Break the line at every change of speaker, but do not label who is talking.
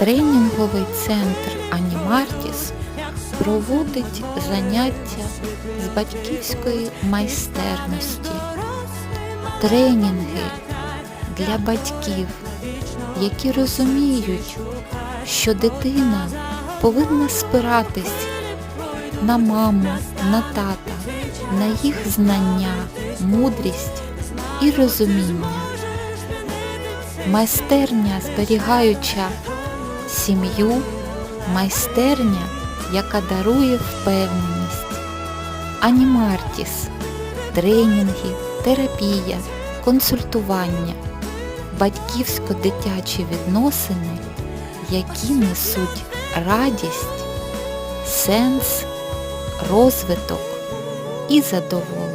Тренінговий центр Анімартіс проводить заняття з батьківської майстерності, тренінги для батьків, які розуміють, що дитина повинна спиратись на маму, на тата, на їх знання, мудрість і розуміння. Майстерня, зберігаюча сім'ю, майстерня, яка дарує впевненість. Анімартіс, тренінги, терапія, консультування, батьківсько-дитячі відносини, які несуть радість, сенс, розвиток і задоволення.